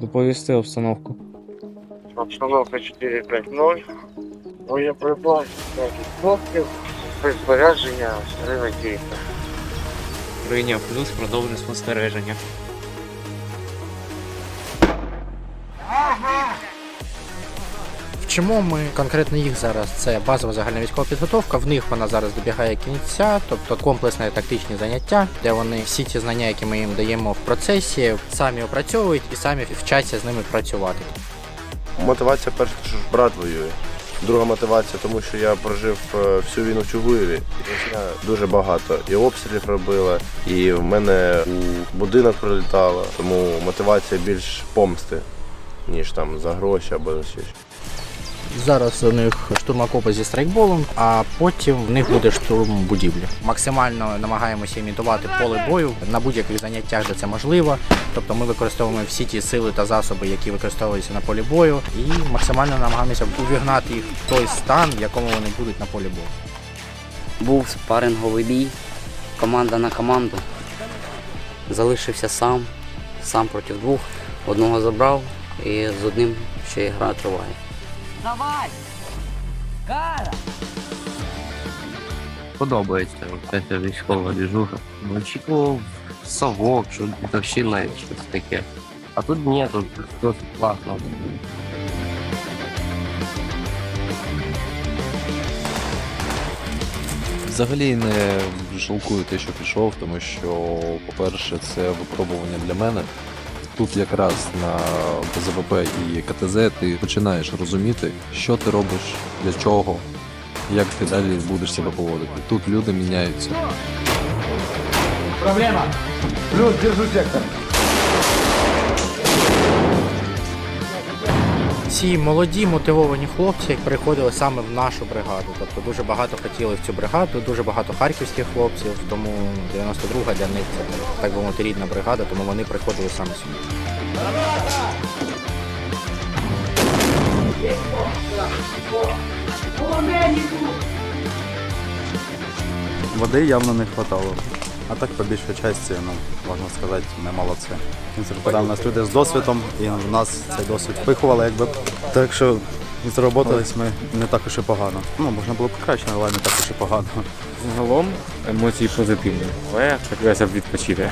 доповісти обстановку. Обстановка 4-5-0. Боєприпас 5 відсотків. Спецпорядження гривень дійсно. Прийняв плюс, продовжує спостереження. Вчимо ми конкретно їх зараз. Це базова загальна військова підготовка. В них вона зараз добігає кінця, тобто комплексне тактичні заняття, де вони всі ті знання, які ми їм даємо в процесі, самі опрацьовують і самі вчаться з ними працювати. Мотивація перша, що ж брат воює. Друга мотивація, тому що я прожив е, всю війну в Чугуєві. Росія дуже багато. І обстрілів робила, і в мене у будинок прилітало. Тому мотивація більш помсти, ніж там за гроші або за щось. Зараз у них штурм окопу зі страйкболом, а потім в них буде штурм будівлі. Максимально намагаємося імітувати поле бою на будь-яких заняттях, де це можливо. Тобто ми використовуємо всі ті сили та засоби, які використовуються на полі бою, і максимально намагаємося увігнати їх в той стан, в якому вони будуть на полі бою. Був спаринговий бій, команда на команду. Залишився сам, сам проти двох. Одного забрав і з одним ще гра триває. Подобається ця військова движуха. Очікував совок, що дідовщина, щось таке. А тут ні, тут досить класно. Взагалі не жалкую те, що пішов, тому що, по-перше, це випробування для мене. Тут якраз на ЗВП і КТЗ ти починаєш розуміти, що ти робиш, для чого, як ти далі будеш себе поводити. Тут люди міняються. Ці молоді мотивовані хлопці приходили саме в нашу бригаду. Тобто дуже багато хотіли в цю бригаду, дуже багато харківських хлопців. Тому 92-га для них це так би мовити рідна бригада, тому вони приходили саме сюди. Води явно не хватало. А так по більшій часті, ну, можна сказати, ми молодці. Інструктора в нас люди з досвідом, і в нас цей досвід впихували, якби. Так що зроботались ми не так уж і погано. Ну, можна було б краще, але не так уж і погано. Загалом емоції позитивні, але хотілося б відпочити.